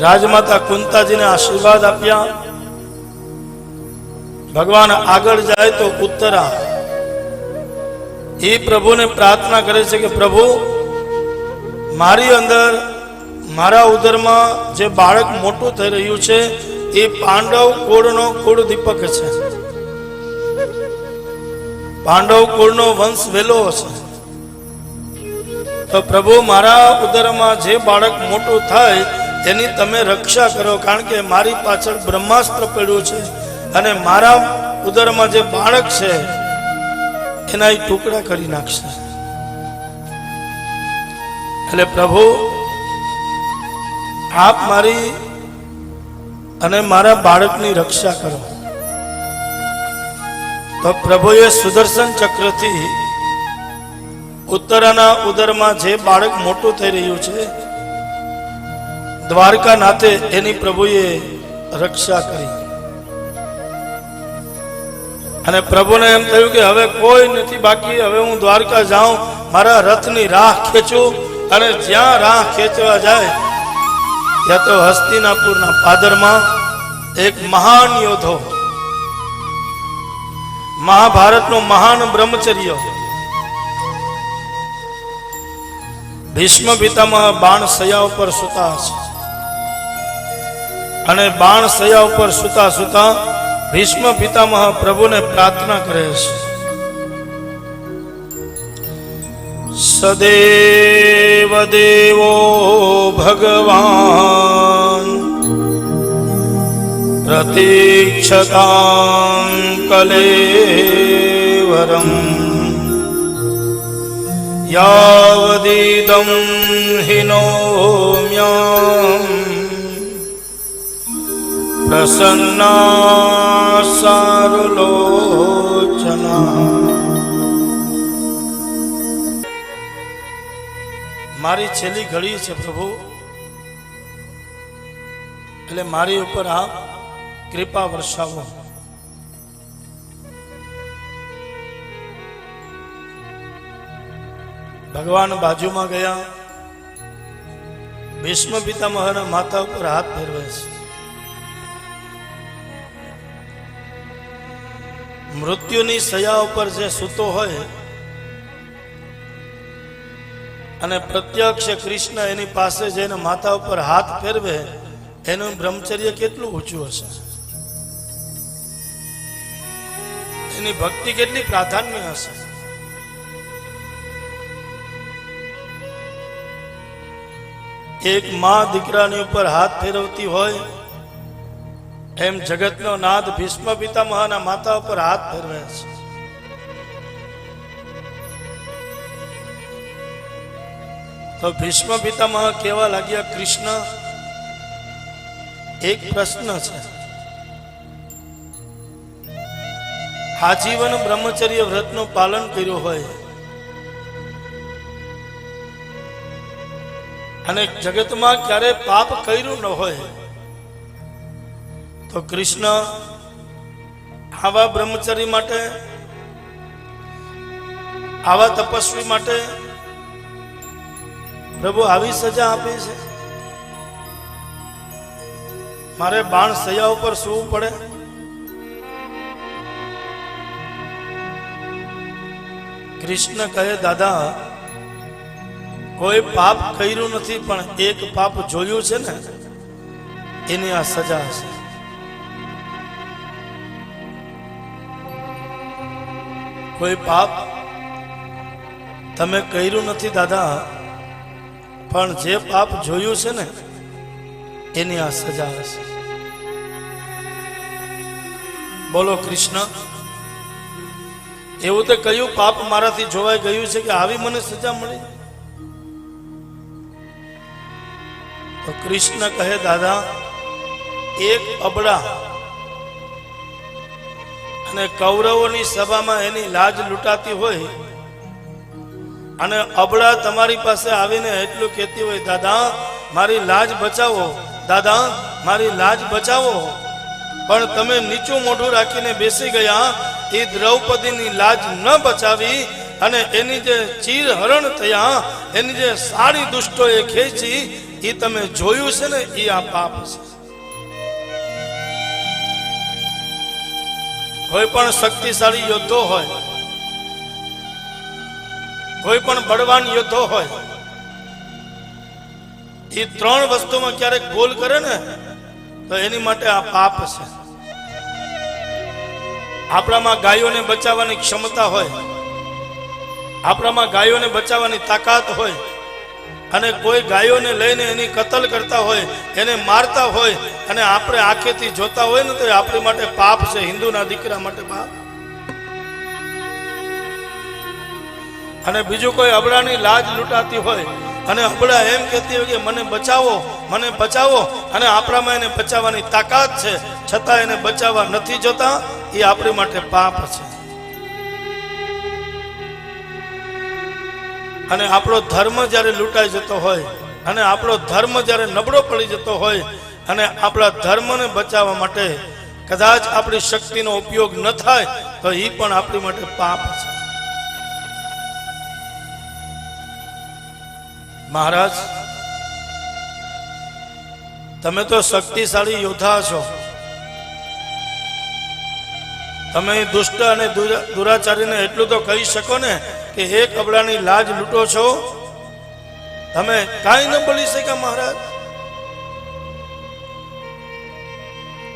રાજમાતા કુંતાજીને આશીર્વાદ આપ્યા. ભગવાન આગળ જાય તો ઉત્તરા. એ પ્રભુને પ્રાર્થના કરે છે કે, પ્રભુ, મારી અંદર, મારા ઉદરમાં જે બાળક મોટું થઈ રહ્યું છે, એ પાંડવ કુળનો કુળ દીપક છે. પાંડવ કુળનો વંશ વેલો છે તો પ્રભુ, મારા ઉદરમાં જે બાળક મોટું થાય એની તમે રક્ષા કરો, કારણ કે મારી પાછળ બ્રહ્માસ્ત્ર પડ્યું છે અને મારા ઉદરમાં જે બાળક છે, એના એ ટુકડા કરી નાખશે. એટલે પ્રભુ, આપ મારી અને મારા બાળકની રક્ષા કરો. તો પ્રભુએ સુદર્શન ચક્રથી ઉત્તરાના ઉદરમાં જે બાળક મોટું થઈ રહ્યું છે દ્વારકા નાથે એની પ્રભુએ રક્ષા કરી. અને પ્રભુને એમ થયું કે હવે કોઈ નથી બાકી, હવે હું દ્વારકા જાઉં, મારા રથની રાહ ખેંચું અને જ્યાં રાહ ખેંચવા જાય, ત્યાં તો હસ્તિનાપુરના પાદરમાં એક મહાન યોધો મહાભારતનો મહાન બ્રહ્મચર્ય, ભીષ્મ પિતામાં બાણ સયા ઉપર સુતા છે અને બાણ સયા ઉપર સુતા સુતા ભીષ્મ પિતામહ પ્રભુને પ્રાર્થના કરે છે. સદેવ દેવો ભગવાન પ્રતીક્ષતાં કલેવરમ, યાવદીદમ હિનોમ્યામ. પ્રસન્ના સારુલોચના મારી છેલ્લી ઘડી છે પ્રભુ એટલે મારી ઉપર આપ કૃપા વર્ષાવો ભગવાન બાજુમાં ગયા ભીષ્મ પિતામહના માતા ઉપર હાથ ફેરવે છે મૃત્યુની સયા ઉપર જે સૂતો હોય અને પ્રત્યક્ષ કૃષ્ણ એની પાસે જઈને માથા ઉપર હાથ ફેરવે, એનું બ્રહ્મચર્ય કેટલું ઊંચું હશે? એની ભક્તિ કેટલી પ્રાધાન્ય હશે? એક માં દીકરાની ઉપર હાથ ફેરવતી હોય એમ જગતનો નાદ ભીષ્મ પિતામહના માતા ઉપર હાથ ફેરવે છે. તો ભીષ્મ પિતામહ કેવા લાગ્યા, કૃષ્ણ, એક પ્રશ્ન છે. આજીવન બ્રહ્મચર્ય વ્રતનું પાલન કર્યું હોય અને જગતમાં ક્યારે પાપ કર્યું ન હોય તો કૃષ્ણ આવા બ્રહ્મચરી માટે, આવા તપસ્વી માટે પ્રભુ આવી સજા આપી છે? મારે બાણ સયા ઉપર સુવું પડે. કૃષ્ણ કહે, દાદા, કોઈ પાપ કર્યું નથી, પણ એક પાપ જોયું છે ને, એની આ સજા છે કોઈ પાપ તમે કર્યું નથી દાદા, પણ જે પાપ જોયું છે ને, એની આ સજા હશે. બોલો કૃષ્ણ, એવું તો કયું પાપ મારાથી જોવાઈ ગયું છે કે આવી મને સજા મળી? તો કૃષ્ણ કહે, દાદા, એક અબડા અને કૌરવોની સભામાં એની લાજ લૂંટાતી હોય અને અબળા તમારી પાસે આવીને એટલું કહેતી હોય, દાદા, મારી લાજ બચાવો, દાદા, મારી લાજ બચાવો. પણ તમે નીચું મોઢું રાખીને બેસી ગયા, એ દ્રૌપદીની લાજ ન બચાવી અને એની જે ચીર હરણ થયા, એની જે સારી દુષ્ટોએ ખેંચી, એ તમે જોયું છે ને, એ આ પાપ છે. કોઈ પણ શક્તિશાળી યોદ્ધો હોય, કોઈ પણ બળવાન યોદ્ધો હોય, એ ત્રણ વસ્તુમાં ક્યારેક ગોલ કરે ને, તો એની માટે આ પાપ છે. આપણામાં ગાયોને બચાવવાની ક્ષમતા હોય, આપણામાં ગાયોને બચાવવાની તાકાત હોય અને કોઈ ગાયોને લઈને એની કતલ કરતા હોય, એને મારતા હોય, અને આપણે આંખેથી જોતા હોય ને તો આપણી માટે પાપ છે, હિન્દુના દીકરા માટે પાપ. અને બીજું કોઈ અબડાની લાજ લૂંટાતી હોય, અને અબડા એમ કહેતી હોય કે મને બચાવો મને બચાવો, અને આપણામાં એને બચાવવાની તાકાત છે, છતાં એને બચાવવા નથી જોતા, એ આપણી માટે પાપ છે. અને આપણો ધર્મ જ્યારે લૂંટાઈ જતો હોય, અને આપણો ધર્મ જ્યારે નબળો પડી જતો હોય, અને આપણા ધર્મને બચાવવા માટે કદાચ આપણી શક્તિનો ઉપયોગ ન થાય, તો એ પણ આપણી માટે પાપ છે. મહારાજ, તમે તો શક્તિશાળી યોદ્ધા છો. તમે દુષ્ટ અને દુરા- દુરાચારીને એટલું તો કહી શકો ને કે હે કબડાની લાજ લૂંટો છો? તમે કાંઈ ન બોલી શક્યા મહારાજ?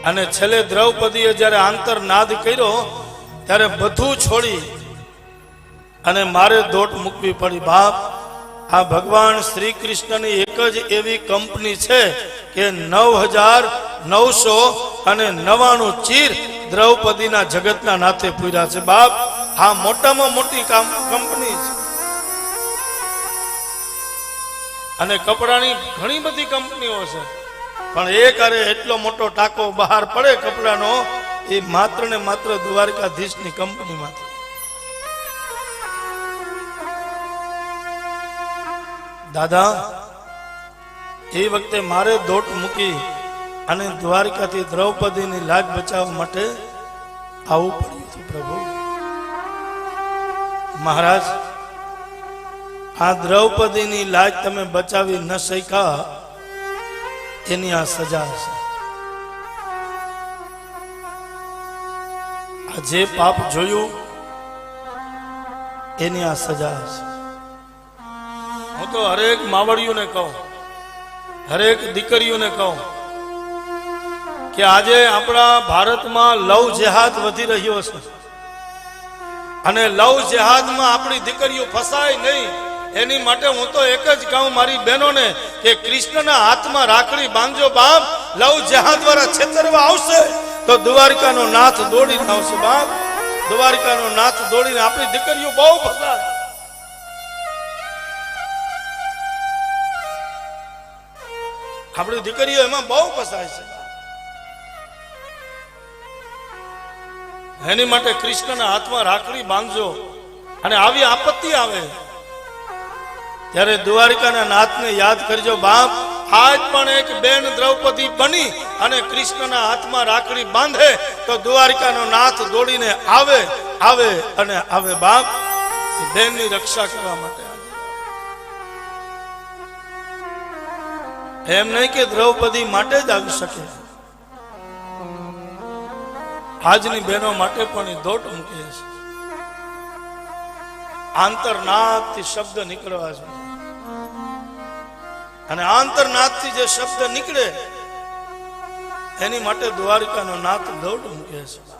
અને છેલ્લે દ્રૌપદીએ જ્યારે આંતરનાદ કર્યો, ત્યારે બધું છોડી અને મારે દોટ મૂકવી પડી. બાપ, આ ભગવાન શ્રી કૃષ્ણની એક જ એવી કંપની છે કે નવ હજાર નવસો અને નવાણું ચીર દ્રૌપદીના જગતના નાથે પૂર્યા છે. બાપ આ મોટામાં મોટી કંપની છે. અને કપડાની ઘણી બધી કંપનીઓ છે. પણ એ કરે એટલો મોટો ટાંકો બહાર પડે કપડાનો, એ માત્ર ને માત્ર દ્વારકાધીશની કંપનીમાંથી દાદા, એ વખતે મારે દોટ મૂકી અને દ્વારકાથી દ્રૌપદીની લાજ બચાવવા માટે આવવું પડ્યું હતું પ્રભુ. મહારાજ, આ દ્રૌપદીની લાજ તમે બચાવી ન શક્યા, એની આ સજા હશે. આ જે પાપ જોયું, એની આ સજા હશે. હું તો હરેક માવડીઓને કહું, હરેક દીકરીઓને કહું, કે આજે આપણા ભારતમાં લવ જેહાદ વધી રહ્યો છે. અને લવ જેહાદમાં આપણી દીકરીઓ ફસાય નહીં. એની માટે હું તો એક જ કહું મારી બહેનોને કે કૃષ્ણના હાથમાં રાખડી બાંધજો બાપ, લવ જેહાદ દ્વારા છેતરવા આવશે. તો દ્વારકાનો નાથ દોડીને આવશે બાપ. દ્વારકાનો નાથ દોડીને આપણી દીકરીઓ બહુ ફસાય આપણી દીકરીઓ એમાં બહુ ફસાય છે. એની માટે કૃષ્ણના હાથમાં રાખડી બાંધજો અને આવી આપત્તિ આવે. ત્યારે દ્વારિકાના નાથને યાદ કરજો, બાપ, આજ પણ એક બેન દ્રૌપદી બની અને કૃષ્ણના હાથમાં રાખડી બાંધે, તો દ્વારિકાનો નાથ દોડીને આવે આવે અને આવે. બાપ બેનની રક્ષા કરવા માટે એમ નહીં કે દ્રૌપદી માટે જ આવી શકે. આજની બહેનો માટે પણ એ દોટ મૂકે છે આંતરનાથથી શબ્દ નીકળવા છે અને આંતરનાથથી જે શબ્દ નીકળે, એની માટે દ્વારિકાનો નાથ દોટ મૂકે છે.